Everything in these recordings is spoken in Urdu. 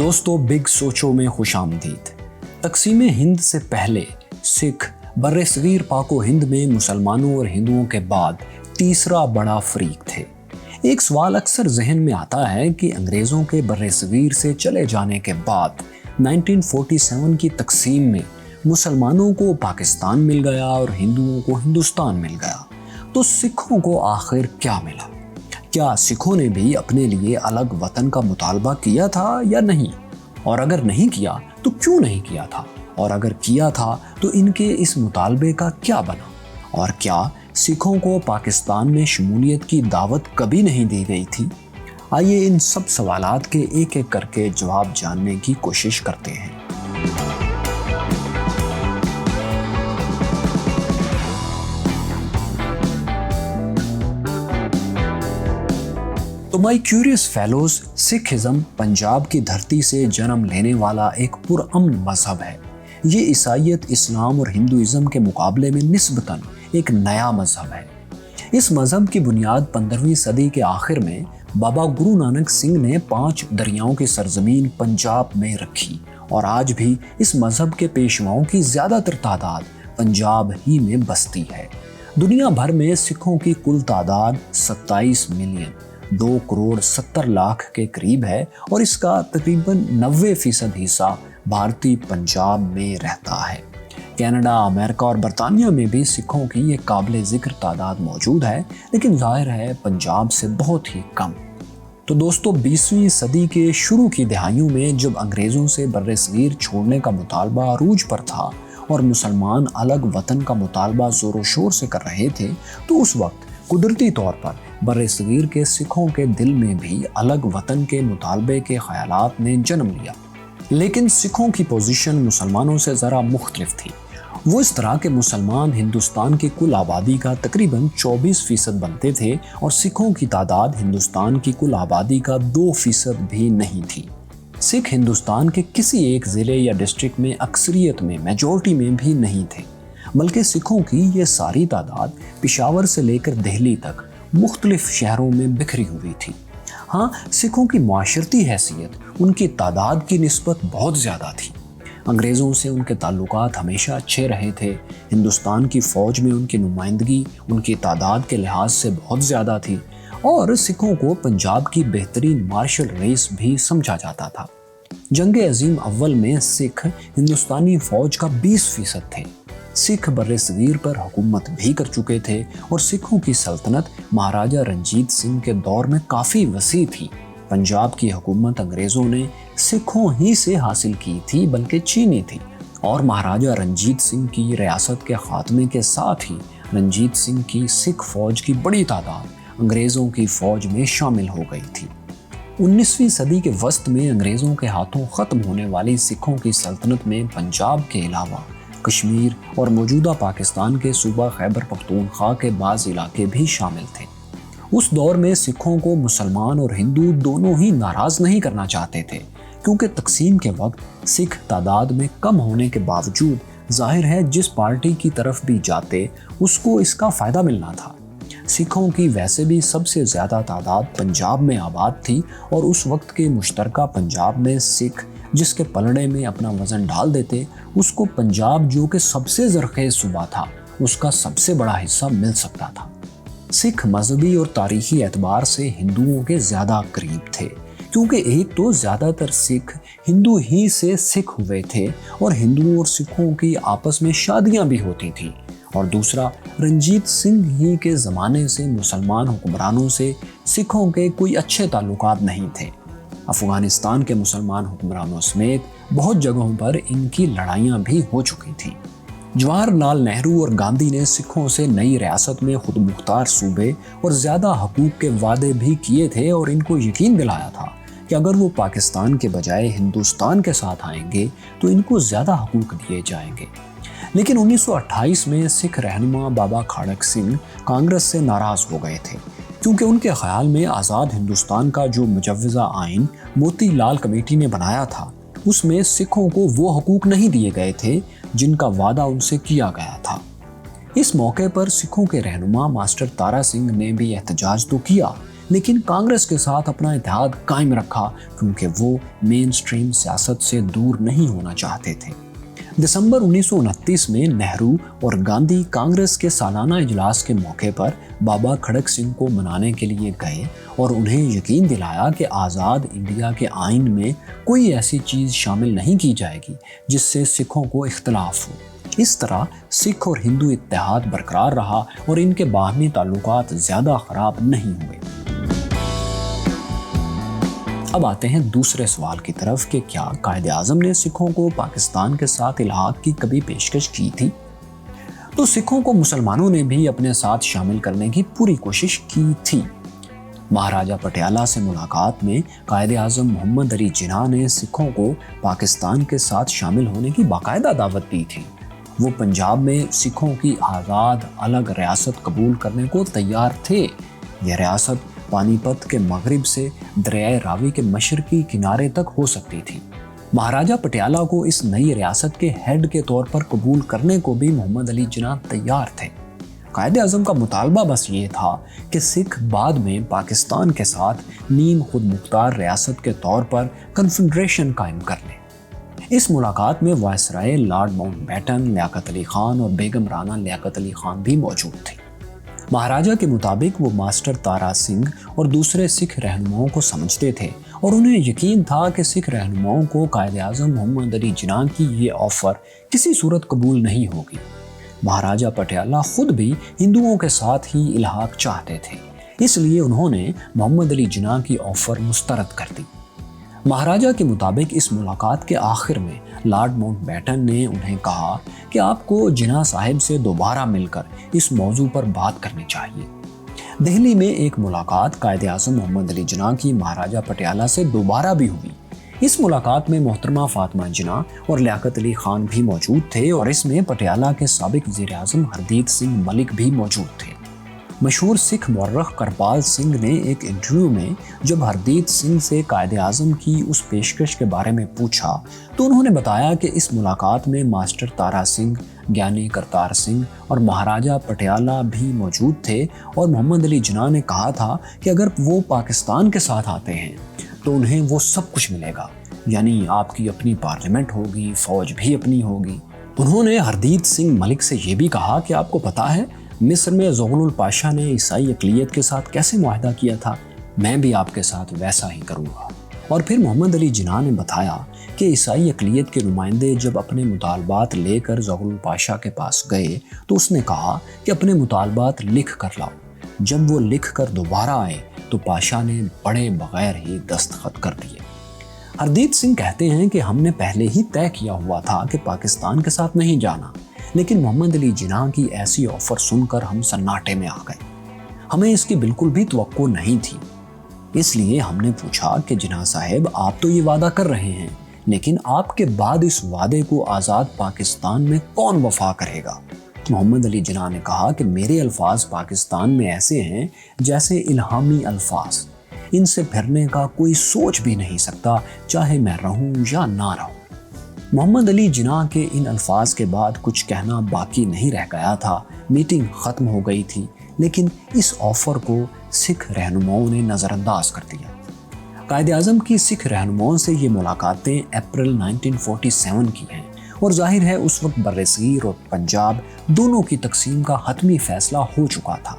دوستو، بگ سوچو میں خوش آمدید۔ تقسیم ہند سے پہلے سکھ بر صغیر پاک و ہند میں مسلمانوں اور ہندوؤں کے بعد تیسرا بڑا فریق تھے۔ ایک سوال اکثر ذہن میں آتا ہے کہ انگریزوں کے بر صغیر سے چلے جانے کے بعد 1947 کی تقسیم میں مسلمانوں کو پاکستان مل گیا اور ہندوؤں کو ہندوستان مل گیا۔ تو سکھوں کو آخر کیا ملا؟ کیا سکھوں نے بھی اپنے لیے الگ وطن کا مطالبہ کیا تھا یا نہیں؟ اور اگر نہیں کیا، تو کیوں نہیں کیا تھا؟ اور اگر کیا تھا، تو ان کے اس مطالبے کا کیا بنا؟ اور کیا سکھوں کو پاکستان میں شمولیت کی دعوت کبھی نہیں دی گئی تھی؟ آئیے ان سب سوالات کے ایک ایک کر کے جواب جاننے کی کوشش کرتے ہیں۔ تو my curious fellows Sikhism Punjab کی دھرتی سے جنم لینے والا ایک پرامن مذہب ہے۔ یہ عیسائیت، اسلام اور ہندوازم کے مقابلے میں نسبتاً ایک نیا مذہب ہے۔ اس مذہب کی بنیاد پندرہویں صدی کے آخر میں بابا گرو نانک سنگھ نے پانچ دریاؤں کی سرزمین پنجاب میں رکھی اور آج بھی اس مذہب کے پیشواؤں کی زیادہ تر تعداد پنجاب ہی میں بستی ہے۔ دنیا بھر میں سکھوں کی کل تعداد ستائیس ملین۔ دو کروڑ ستر لاکھ کے قریب ہے اور اس کا تقریباً نوے فیصد حصہ بھارتی پنجاب میں رہتا ہے۔ کینیڈا، امریکہ اور برطانیہ میں بھی سکھوں کی یہ قابل ذکر تعداد موجود ہے، لیکن ظاہر ہے پنجاب سے بہت ہی کم۔ تو دوستو، بیسویں صدی کے شروع کی دہائیوں میں جب انگریزوں سے بر صغیر چھوڑنے کا مطالبہ عروج پر تھا اور مسلمان الگ وطن کا مطالبہ زور و شور سے کر رہے تھے، تو اس وقت قدرتی طور پر بر صغیر کے سکھوں کے دل میں بھی الگ وطن کے مطالبے کے خیالات نے جنم لیا۔ لیکن سکھوں کی پوزیشن مسلمانوں سے ذرا مختلف تھی۔ وہ اس طرح کے مسلمان ہندوستان کی کل آبادی کا تقریباً چوبیس فیصد بنتے تھے اور سکھوں کی تعداد ہندوستان کی کل آبادی کا دو فیصد بھی نہیں تھی۔ سکھ ہندوستان کے کسی ایک ضلع یا ڈسٹرکٹ میں اکثریت میں میجورٹی میں بھی نہیں تھے، بلکہ سکھوں کی یہ ساری تعداد پشاور سے لے کر دہلی تک مختلف شہروں میں بکھری ہوئی تھی۔ ہاں سکھوں کی معاشرتی حیثیت ان کی تعداد کی نسبت بہت زیادہ تھی۔ انگریزوں سے ان کے تعلقات ہمیشہ اچھے رہے تھے۔ ہندوستان کی فوج میں ان کی نمائندگی ان کی تعداد کے لحاظ سے بہت زیادہ تھی۔ اور سکھوں کو پنجاب کی بہترین مارشل ریس بھی سمجھا جاتا تھا۔ جنگ عظیم اول میں سکھ ہندوستانی فوج کا بیس فیصد تھے۔ سکھ بر صغیر پر حکومت بھی کر چکے تھے اور سکھوں کی سلطنت مہاراجہ رنجیت سنگھ کے دور میں کافی وسیع تھی۔ پنجاب کی حکومت انگریزوں نے سکھوں ہی سے حاصل کی تھی، بلکہ چینی تھی۔ اور مہاراجہ رنجیت سنگھ کی ریاست کے خاتمے کے ساتھ ہی رنجیت سنگھ کی سکھ فوج کی بڑی تعداد انگریزوں کی فوج میں شامل ہو گئی تھی۔ انیسویں صدی کے وسط میں انگریزوں کے ہاتھوں ختم ہونے والی سکھوں کی سلطنت میں پنجاب کے علاوہ کشمیر اور موجودہ پاکستان کے صوبہ خیبر پختونخوا کے بعض علاقے بھی شامل تھے۔ اس دور میں سکھوں کو مسلمان اور ہندو دونوں ہی ناراض نہیں کرنا چاہتے تھے، کیونکہ تقسیم کے وقت سکھ تعداد میں کم ہونے کے باوجود ظاہر ہے جس پارٹی کی طرف بھی جاتے، اس کو اس کا فائدہ ملنا تھا۔ سکھوں کی ویسے بھی سب سے زیادہ تعداد پنجاب میں آباد تھی اور اس وقت کے مشترکہ پنجاب میں سکھ جس کے پلڑے میں اپنا وزن ڈال دیتے، اس کو پنجاب جو کہ سب سے زرخیز صوبہ تھا، اس کا سب سے بڑا حصہ مل سکتا تھا۔ سکھ مذہبی اور تاریخی اعتبار سے ہندوؤں کے زیادہ قریب تھے، کیونکہ ایک تو زیادہ تر سکھ ہندو ہی سے سکھ ہوئے تھے اور ہندوؤں اور سکھوں کی آپس میں شادیاں بھی ہوتی تھیں۔ اور دوسرا، رنجیت سنگھ ہی کے زمانے سے مسلمان حکمرانوں سے سکھوں کے کوئی اچھے تعلقات نہیں تھے۔ افغانستان کے مسلمان حکمرانوں سمیت بہت جگہوں پر ان کی لڑائیاں بھی ہو چکی تھیں۔ جواہر لال نہرو اور گاندھی نے سکھوں سے نئی ریاست میں خود مختار صوبے اور زیادہ حقوق کے وعدے بھی کیے تھے اور ان کو یقین دلایا تھا کہ اگر وہ پاکستان کے بجائے ہندوستان کے ساتھ آئیں گے تو ان کو زیادہ حقوق دیے جائیں گے۔ لیکن انیس سو اٹھائیس میں سکھ رہنما بابا کھاڑک سنگھ کانگریس سے ناراض ہو گئے تھے۔ کیونکہ ان کے خیال میں آزاد ہندوستان کا جو مجوزہ آئین موتی لال کمیٹی نے بنایا تھا، اس میں سکھوں کو وہ حقوق نہیں دیے گئے تھے جن کا وعدہ ان سے کیا گیا تھا۔ اس موقع پر سکھوں کے رہنما ماسٹر تارا سنگھ نے بھی احتجاج تو کیا، لیکن کانگریس کے ساتھ اپنا اتحاد قائم رکھا کیونکہ وہ مین سٹریم سیاست سے دور نہیں ہونا چاہتے تھے۔ دسمبر انیس سو انتیس میں نہرو اور گاندھی کانگریس کے سالانہ اجلاس کے موقع پر بابا کھڑک سنگھ کو منانے کے لیے گئے اور انہیں یقین دلایا کہ آزاد انڈیا کے آئین میں کوئی ایسی چیز شامل نہیں کی جائے گی جس سے سکھوں کو اختلاف ہو۔ اس طرح سکھ اور ہندو اتحاد برقرار رہا اور ان کے باہمی تعلقات زیادہ خراب نہیں ہوئے۔ اب آتے ہیں دوسرے سوال کی طرف کہ کیا قائد اعظم نے سکھوں کو پاکستان کے ساتھ الحاق کی کبھی پیشکش کی تھی؟ تو سکھوں کو مسلمانوں نے بھی اپنے ساتھ شامل کرنے کی پوری کوشش کی تھی۔ مہاراجہ پٹیالہ سے ملاقات میں قائد اعظم محمد علی جناح نے سکھوں کو پاکستان کے ساتھ شامل ہونے کی باقاعدہ دعوت دی تھی۔ وہ پنجاب میں سکھوں کی آزاد الگ ریاست قبول کرنے کو تیار تھے۔ یہ ریاست پانی پت کے مغرب سے دریائے راوی کے مشرقی کنارے تک ہو سکتی تھی۔ مہاراجہ پٹیالہ کو اس نئی ریاست کے ہیڈ کے طور پر قبول کرنے کو بھی محمد علی جناح تیار تھے۔ قائد اعظم کا مطالبہ بس یہ تھا کہ سکھ بعد میں پاکستان کے ساتھ نیم خود مختار ریاست کے طور پر کنفنڈریشن قائم کر لیں اس ملاقات میں viceroy lord Mountbatten, Liaquat Ali Khan اور بیگم رانا لیاقت علی خان بھی موجود تھے۔ مہاراجہ کے مطابق وہ ماسٹر تارا سنگھ اور دوسرے سکھ رہنماؤں کو سمجھتے تھے اور انہیں یقین تھا کہ سکھ رہنماؤں کو قائد اعظم محمد علی جناح کی یہ آفر کسی صورت قبول نہیں ہوگی۔ مہاراجہ پٹیالہ خود بھی ہندوؤں کے ساتھ ہی الحاق چاہتے تھے، اس لیے انہوں نے محمد علی جناح کی آفر مسترد کر دی۔ مہاراجہ کے مطابق اس ملاقات کے آخر میں لارڈ ماؤنٹ بیٹن نے انہیں کہا کہ آپ کو جناح صاحب سے دوبارہ مل کر اس موضوع پر بات کرنی چاہیے۔ دہلی میں ایک ملاقات قائد اعظم محمد علی جناح کی مہاراجہ پٹیالہ سے دوبارہ بھی ہوئی۔ اس ملاقات میں محترمہ فاطمہ جناح اور لیاقت علی خان بھی موجود تھے اور اس میں پٹیالہ کے سابق وزیر اعظم ہردیت سنگھ ملک بھی موجود تھے۔ مشہور سکھ مورخ کرپال سنگھ نے ایک انٹرویو میں جب ہردیت سنگھ سے قائد اعظم کی اس پیشکش کے بارے میں پوچھا تو انہوں نے بتایا کہ اس ملاقات میں ماسٹر تارا سنگھ، گیانی کرتار سنگھ اور مہاراجہ پٹیالہ بھی موجود تھے اور محمد علی جناح نے کہا تھا کہ اگر وہ پاکستان کے ساتھ آتے ہیں تو انہیں وہ سب کچھ ملے گا یعنی آپ کی اپنی پارلیمنٹ ہوگی، فوج بھی اپنی ہوگی۔ انہوں نے ہردیت سنگھ ملک سے یہ بھی کہا کہ آپ کو پتا ہے مصر میں زغل الپاشا نے عیسائی اقلیت کے ساتھ کیسے معاہدہ کیا تھا؟ میں بھی آپ کے ساتھ ویسا ہی کروں گا۔ اور پھر محمد علی جناح نے بتایا کہ عیسائی اقلیت کے نمائندے جب اپنے مطالبات لے کر زغل الپاشا کے پاس گئے تو اس نے کہا کہ اپنے مطالبات لکھ کر لاؤ۔ جب وہ لکھ کر دوبارہ آئے تو پاشا نے بڑے بغیر ہی دستخط کر دیے۔ ہردیت سنگھ کہتے ہیں کہ ہم نے پہلے ہی طے کیا ہوا تھا کہ پاکستان کے ساتھ نہیں جانا۔ لیکن محمد علی جناح کی ایسی آفر سن کر ہم سناٹے میں آ گئے۔ ہمیں اس کی بالکل بھی توقع نہیں تھی۔ اس لیے ہم نے پوچھا کہ جناح صاحب، آپ تو یہ وعدہ کر رہے ہیں، لیکن آپ کے بعد اس وعدے کو آزاد پاکستان میں کون وفا کرے گا؟ محمد علی جناح نے کہا کہ میرے الفاظ پاکستان میں ایسے ہیں جیسے الہامی الفاظ۔ ان سے پھرنے کا کوئی سوچ بھی نہیں سکتا، چاہے میں رہوں یا نہ رہوں۔ محمد علی جناح کے ان الفاظ کے بعد کچھ کہنا باقی نہیں رہ گیا تھا۔ میٹنگ ختم ہو گئی تھی، لیکن اس آفر کو سکھ رہنماؤں نے نظر انداز کر دیا۔ قائد اعظم کی سکھ رہنماؤں سے یہ ملاقاتیں اپریل 1947 کی ہیں اور ظاہر ہے اس وقت برصغیر اور پنجاب دونوں کی تقسیم کا حتمی فیصلہ ہو چکا تھا۔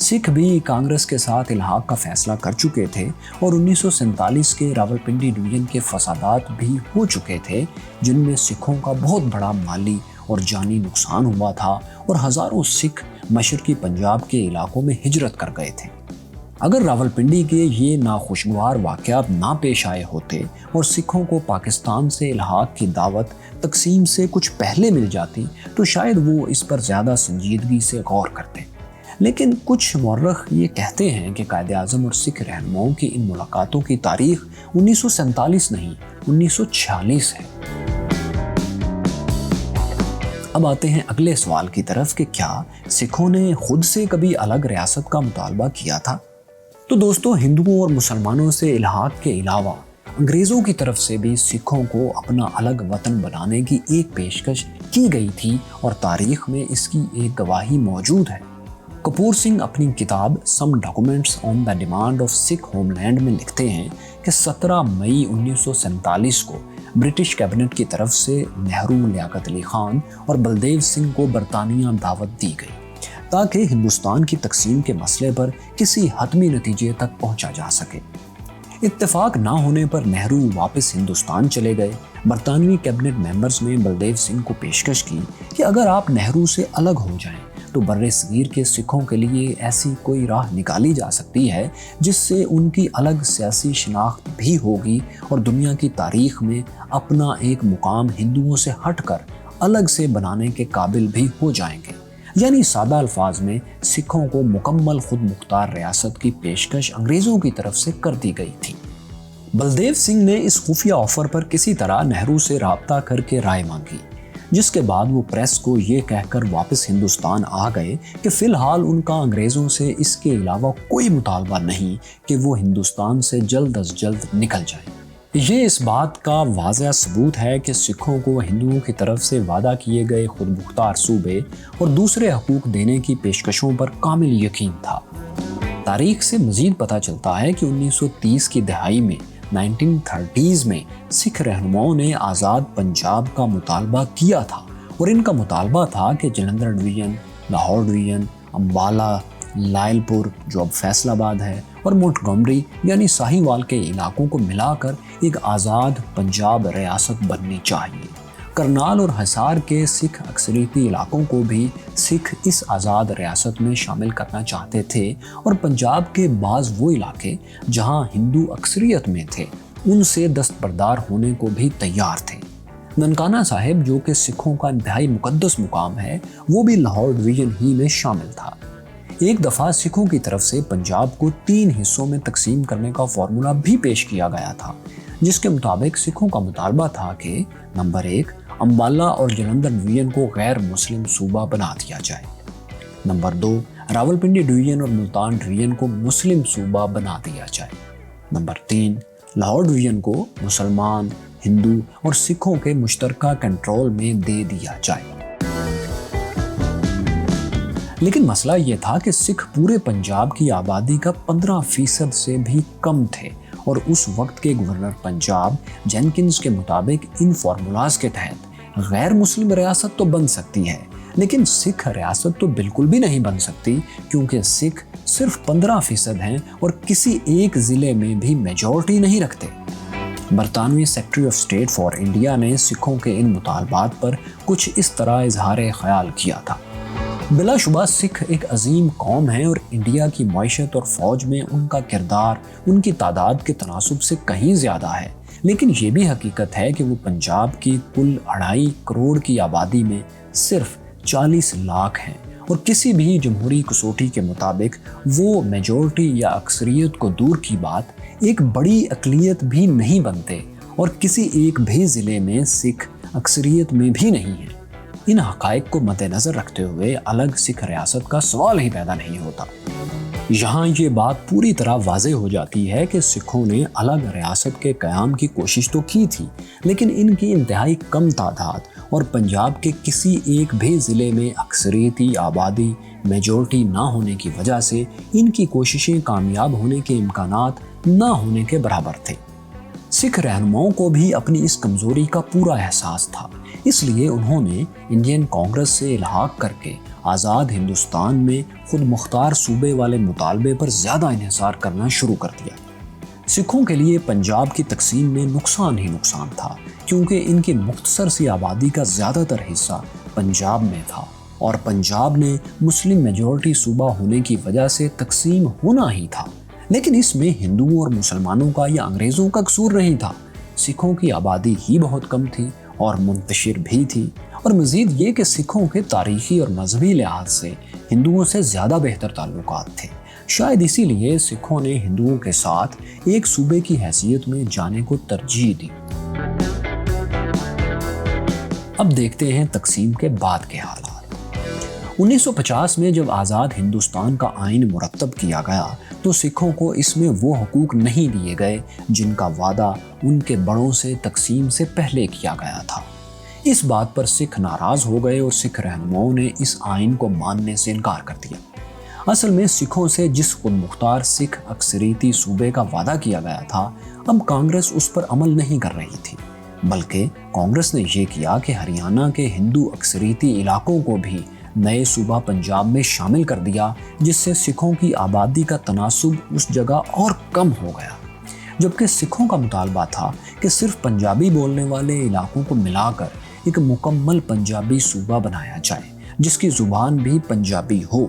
سکھ بھی کانگریس کے ساتھ الحاق کا فیصلہ کر چکے تھے اور انیس سو سینتالیس کے راول پنڈی ڈویژن کے فسادات بھی ہو چکے تھے، جن میں سکھوں کا بہت بڑا مالی اور جانی نقصان ہوا تھا اور ہزاروں سکھ مشرقی پنجاب کے علاقوں میں ہجرت کر گئے تھے۔ اگر راول پنڈی کے یہ ناخوشگوار واقعات نہ پیش آئے ہوتے اور سکھوں کو پاکستان سے الحاق کی دعوت تقسیم سے کچھ پہلے مل جاتی، تو شاید وہ اس پر زیادہ سنجیدگی سے غور کرتے۔ لیکن کچھ مورخ یہ کہتے ہیں کہ قائد اعظم اور سکھ رہنماؤں کی ان ملاقاتوں کی تاریخ انیس سو سینتالیس نہیں انیس سو چھیالیس ہے۔ اب آتے ہیں اگلے سوال کی طرف کہ کیا سکھوں نے خود سے کبھی الگ ریاست کا مطالبہ کیا تھا؟ تو دوستوں ہندوؤں اور مسلمانوں سے الحاق کے علاوہ انگریزوں کی طرف سے بھی سکھوں کو اپنا الگ وطن بنانے کی ایک پیشکش کی گئی تھی اور تاریخ میں اس کی ایک گواہی موجود ہے۔ کپور سنگھ اپنی کتاب some documents on the demand of Sikh homeland میں لکھتے ہیں کہ سترہ مئی انیس سو سینتالیس کو برٹش کیبنٹ کی طرف سے نہرو لیاقت علی خان اور بلدیو سنگھ کو برطانیہ دعوت دی گئی تاکہ ہندوستان کی تقسیم کے مسئلے پر کسی حتمی نتیجے تک پہنچا جا سکے۔ اتفاق نہ ہونے پر نہرو واپس ہندوستان چلے گئے۔ برطانوی کیبنٹ ممبرز نے بلدیو سنگھ کو پیشکش کی کہ اگر آپ نہرو سے الگ ہو جائیں تو بر صغیر کے سکھوں کے لیے ایسی کوئی راہ نکالی جا سکتی ہے جس سے ان کی الگ سیاسی شناخت بھی ہوگی اور دنیا کی تاریخ میں اپنا ایک مقام ہندوؤں سے ہٹ کر الگ سے بنانے کے قابل بھی ہو جائیں گے یعنی سادہ الفاظ میں سکھوں کو مکمل خود مختار ریاست کی پیشکش انگریزوں کی طرف سے کر دی گئی تھی بلدیو سنگھ نے اس خفیہ آفر پر کسی طرح نہرو سے رابطہ کر کے رائے مانگی جس کے بعد وہ پریس کو یہ کہہ کر واپس ہندوستان آ گئے کہ فی الحال ان کا انگریزوں سے اس کے علاوہ کوئی مطالبہ نہیں کہ وہ ہندوستان سے جلد از جلد نکل جائیں۔ یہ اس بات کا واضح ثبوت ہے کہ سکھوں کو ہندوؤں کی طرف سے وعدہ کیے گئے خود مختار صوبے اور دوسرے حقوق دینے کی پیشکشوں پر کامل یقین تھا۔ تاریخ سے مزید پتہ چلتا ہے کہ انیس سو تیس کی دہائی میں نائنٹین تھرٹیز میں سکھ رہنماؤں نے آزاد پنجاب کا مطالبہ کیا تھا اور ان کا مطالبہ تھا کہ Jalandhar division, Lahore division Ambala Lyallpur جو اب فیصل آباد ہے اور گمری یعنی ساہی وال کے علاقوں کو ملا کر ایک آزاد پنجاب ریاست بننی چاہیے۔ کرنال اور حسار کے سکھ اکثریتی علاقوں کو بھی سکھ اس آزاد ریاست میں شامل کرنا چاہتے تھے اور پنجاب کے بعض وہ علاقے جہاں ہندو اکثریت میں تھے، ان سے دستبردار ہونے کو بھی تیار تھے۔ ننکانہ صاحب، جو کہ سکھوں کا انتہائی مقدس مقام ہے، وہ بھی لاہور ڈویژن ہی میں شامل تھا۔ ایک دفعہ سکھوں کی طرف سے پنجاب کو تین حصوں میں تقسیم کرنے کا فارمولا بھی پیش کیا گیا تھا، جس کے مطابق سکھوں کا مطالبہ تھا کہ نمبر ایک امبالہ اور جلندر ڈویژن کو غیر مسلم صوبہ بنا دیا جائے۔ نمبر دو راول پنڈی ڈویژن اور ملتان ڈویژن کو مسلم صوبہ بنا دیا جائے۔ نمبر تین، لاہور ڈویژن کو مسلمان، ہندو اور سکھوں کے مشترکہ کنٹرول میں دے دیا جائے۔ لیکن مسئلہ یہ تھا کہ سکھ پورے پنجاب کی آبادی کا پندرہ فیصد سے بھی کم تھے اور اس وقت کے گورنر پنجاب جینکنز کے مطابق ان فارمولاز کے تحت غیر مسلم ریاست تو بن سکتی ہے لیکن سکھ ریاست تو بالکل بھی نہیں بن سکتی، کیونکہ سکھ صرف پندرہ فیصد ہیں اور کسی ایک ضلع میں بھی میجورٹی نہیں رکھتے۔ برطانوی secretary of state for India نے سکھوں کے ان مطالبات پر کچھ اس طرح اظہار خیال کیا تھا۔ بلا شبہ سکھ ایک عظیم قوم ہے اور انڈیا کی معیشت اور فوج میں ان کا کردار، ان کی تعداد کے تناسب سے کہیں زیادہ ہے۔ لیکن یہ بھی حقیقت ہے کہ وہ پنجاب کی کل اڑائی کروڑ کی آبادی میں صرف چالیس لاکھ ہیں اور کسی بھی جمہوری کسوٹی کے مطابق وہ میجورٹی یا اکثریت کو دور کی بات ایک بڑی اقلیت بھی نہیں بنتے اور کسی ایک بھی ضلع میں سکھ اکثریت میں بھی نہیں ہیں۔ ان حقائق کو مد نظر رکھتے ہوئے الگ سکھ ریاست کا سوال ہی پیدا نہیں ہوتا۔ یہاں یہ بات پوری طرح واضح ہو جاتی ہے کہ سکھوں نے الگ ریاست کے قیام کی کوشش تو کی تھی، لیکن ان کی انتہائی کم تعداد اور پنجاب کے کسی ایک بھی ضلع میں اکثریتی آبادی میجورٹی نہ ہونے کی وجہ سے ان کی کوششیں کامیاب ہونے کے امکانات نہ ہونے کے برابر تھے۔ سکھ رہنماؤں کو بھی اپنی اس کمزوری کا پورا احساس تھا۔ اس لیے انہوں نے انڈین کانگریس سے الحاق کر کے آزاد ہندوستان میں خود مختار صوبے والے مطالبے پر زیادہ انحصار کرنا شروع کر دیا۔ سکھوں کے لیے پنجاب کی تقسیم میں نقصان ہی نقصان تھا، کیونکہ ان کی مختصر سی آبادی کا زیادہ تر حصہ پنجاب میں تھا اور پنجاب نے مسلم میجورٹی صوبہ ہونے کی وجہ سے تقسیم ہونا ہی تھا۔ لیکن اس میں ہندوؤں اور مسلمانوں کا یا انگریزوں کا قصور نہیں تھا۔ سکھوں کی آبادی ہی بہت کم تھی۔ اور منتشر بھی تھی۔ اور مزید یہ کہ سکھوں کے تاریخی اور مذہبی لحاظ سے ہندوؤں سے زیادہ بہتر تعلقات تھے۔ شاید اسی لیے سکھوں نے ہندوؤں کے ساتھ ایک صوبے کی حیثیت میں جانے کو ترجیح دی۔ اب دیکھتے ہیں تقسیم کے بعد کے حالات۔ انیس سو پچاس میں جب آزاد ہندوستان کا آئین مرتب کیا گیا تو سکھوں کو اس میں وہ حقوق نہیں دیے گئے جن کا وعدہ ان کے بڑوں سے تقسیم سے پہلے کیا گیا تھا۔ اس بات پر سکھ ناراض ہو گئے اور سکھ رہنماؤں نے اس آئین کو ماننے سے انکار کر دیا۔ اصل میں سکھوں سے جس خود مختار سکھ اکثریتی صوبے کا وعدہ کیا گیا تھا، اب کانگریس اس پر عمل نہیں کر رہی تھی، بلکہ کانگریس نے یہ کیا کہ ہریانہ کے ہندو اکثریتی علاقوں کو بھی نئے صوبہ پنجاب میں شامل کر دیا، جس سے سکھوں کی آبادی کا تناسب اس جگہ اور کم ہو گیا۔ جبکہ سکھوں کا مطالبہ تھا کہ صرف پنجابی بولنے والے علاقوں کو ملا کر ایک مکمل پنجابی صوبہ بنایا جائے، جس کی زبان بھی پنجابی ہو۔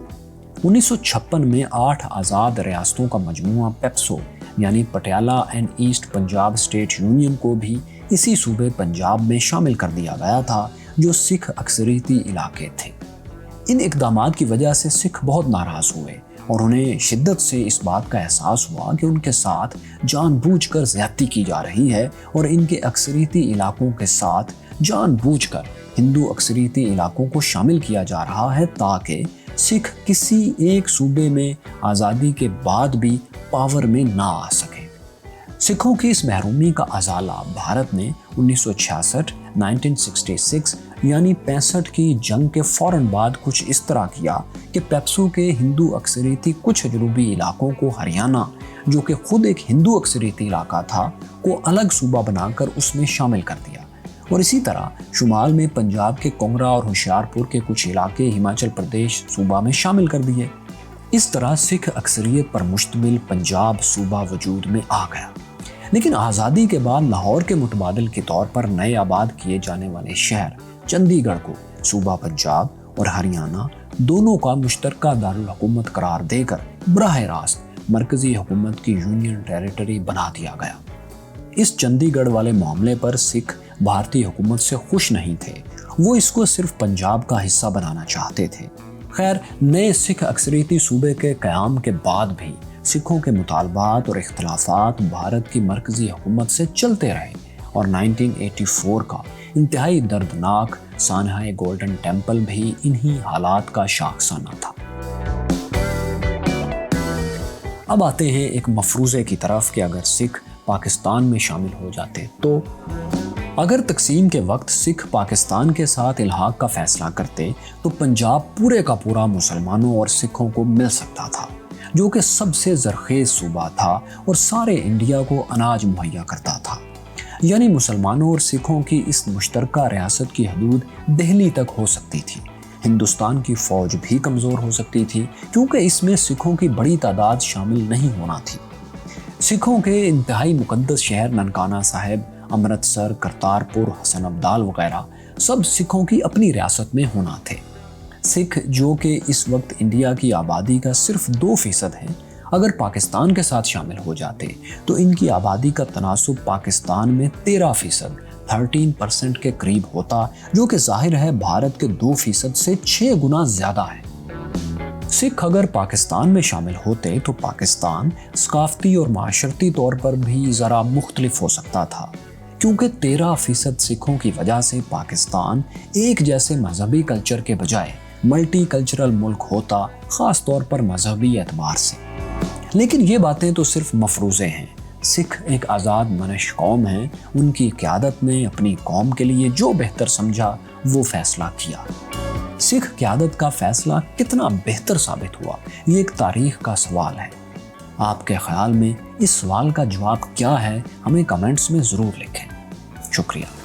انیس سو چھپن میں آٹھ آزاد ریاستوں کا مجموعہ پیپسو یعنی Patiala and East Punjab state union کو بھی اسی صوبے پنجاب میں شامل کر دیا گیا تھا، جو سکھ اکثریتی علاقے تھے۔ ان اقدامات کی وجہ سے سکھ بہت ناراض ہوئے اور انہیں شدت سے اس بات کا احساس ہوا کہ ان کے ساتھ جان بوجھ کر زیادتی کی جا رہی ہے اور ان کے اکثریتی علاقوں کے ساتھ جان بوجھ کر ہندو اکثریتی علاقوں کو شامل کیا جا رہا ہے تاکہ سکھ کسی ایک صوبے میں آزادی کے بعد بھی پاور میں نہ آ سکے۔ سکھوں کی اس محرومی کا ازالہ بھارت نے انیس سو چھیاسٹھ، نائنٹین سکسٹی سکس یعنی پینسٹھ کی جنگ کے فوراً بعد کچھ اس طرح کیا کہ پیپسو کے ہندو اکثریتی کچھ جنوبی علاقوں کو ہریانہ، جو کہ خود ایک ہندو اکثریتی علاقہ تھا، کو الگ صوبہ بنا کر اس میں شامل کر دیا۔ اور اسی طرح شمال میں پنجاب کے کنگرا اور ہوشیار پور کے کچھ علاقے ہماچل پردیش صوبہ میں شامل کر دیے۔ اس طرح سکھ اکثریت پر مشتمل پنجاب صوبہ وجود میں آ گیا۔ لیکن آزادی کے بعد لاہور کے متبادل کے طور پر نئے آباد کیے جانے والے شہر چندی گڑھ کو صوبہ پنجاب اور ہریانہ دونوں کا مشترکہ دارالحکومت قرار دے کر براہ راست مرکزی حکومت کی یونین ٹیریٹری بنا دیا گیا۔ اس چندی گڑھ والے معاملے پر سکھ بھارتی حکومت سے خوش نہیں تھے۔ وہ اس کو صرف پنجاب کا حصہ بنانا چاہتے تھے۔ خیر، نئے سکھ اکثریتی صوبے کے قیام کے بعد بھی سکھوں کے مطالبات اور اختلافات بھارت کی مرکزی حکومت سے چلتے رہے۔ اور 1984 کا انتہائی دردناک سانحہ گولڈن ٹیمپل بھی انہی حالات کا شاخسانہ تھا۔ اب آتے ہیں ایک مفروضے کی طرف کہ اگر سکھ پاکستان میں شامل ہو جاتے تو اگر تقسیم کے وقت سکھ پاکستان کے ساتھ الحاق کا فیصلہ کرتے تو پنجاب پورے کا پورا مسلمانوں اور سکھوں کو مل سکتا تھا، جو کہ سب سے زرخیز صوبہ تھا اور سارے انڈیا کو اناج مہیا کرتا تھا۔ یعنی مسلمانوں اور سکھوں کی اس مشترکہ ریاست کی حدود دہلی تک ہو سکتی تھی۔ ہندوستان کی فوج بھی کمزور ہو سکتی تھی، کیونکہ اس میں سکھوں کی بڑی تعداد شامل نہیں ہونا تھی۔ سکھوں کے انتہائی مقدس شہر ننکانہ صاحب، امرتسر، کرتارپور، حسن ابدال وغیرہ سب سکھوں کی اپنی ریاست میں ہونا تھے۔ سکھ جو کہ اس وقت انڈیا کی آبادی کا صرف دو فیصد ہیں اگر پاکستان کے ساتھ شامل ہو جاتے، تو ان کی آبادی کا تناسب پاکستان میں تیرہ فیصد، تھرٹین پرسنٹ کے قریب ہوتا، جو کہ ظاہر ہے بھارت کے دو فیصد سے چھ گنا زیادہ ہے۔ سکھ اگر پاکستان میں شامل ہوتے، تو پاکستان ثقافتی اور معاشرتی طور پر بھی ذرا مختلف ہو سکتا تھا۔ کیونکہ تیرہ فیصد سکھوں کی وجہ سے پاکستان ایک جیسے مذہبی کلچر کے بجائے ملٹی کلچرل ملک ہوتا، خاص طور پر مذہبی اعتبار سے۔ لیکن یہ باتیں تو صرف مفروضے ہیں۔ سکھ ایک آزاد منش قوم ہیں ان کی قیادت نے اپنی قوم کے لیے جو بہتر سمجھا، وہ فیصلہ کیا۔ سکھ قیادت کا فیصلہ کتنا بہتر ثابت ہوا، یہ ایک تاریخ کا سوال ہے۔ آپ کے خیال میں اس سوال کا جواب کیا ہے؟ ہمیں کمنٹس میں ضرور لکھیں۔ شکریہ۔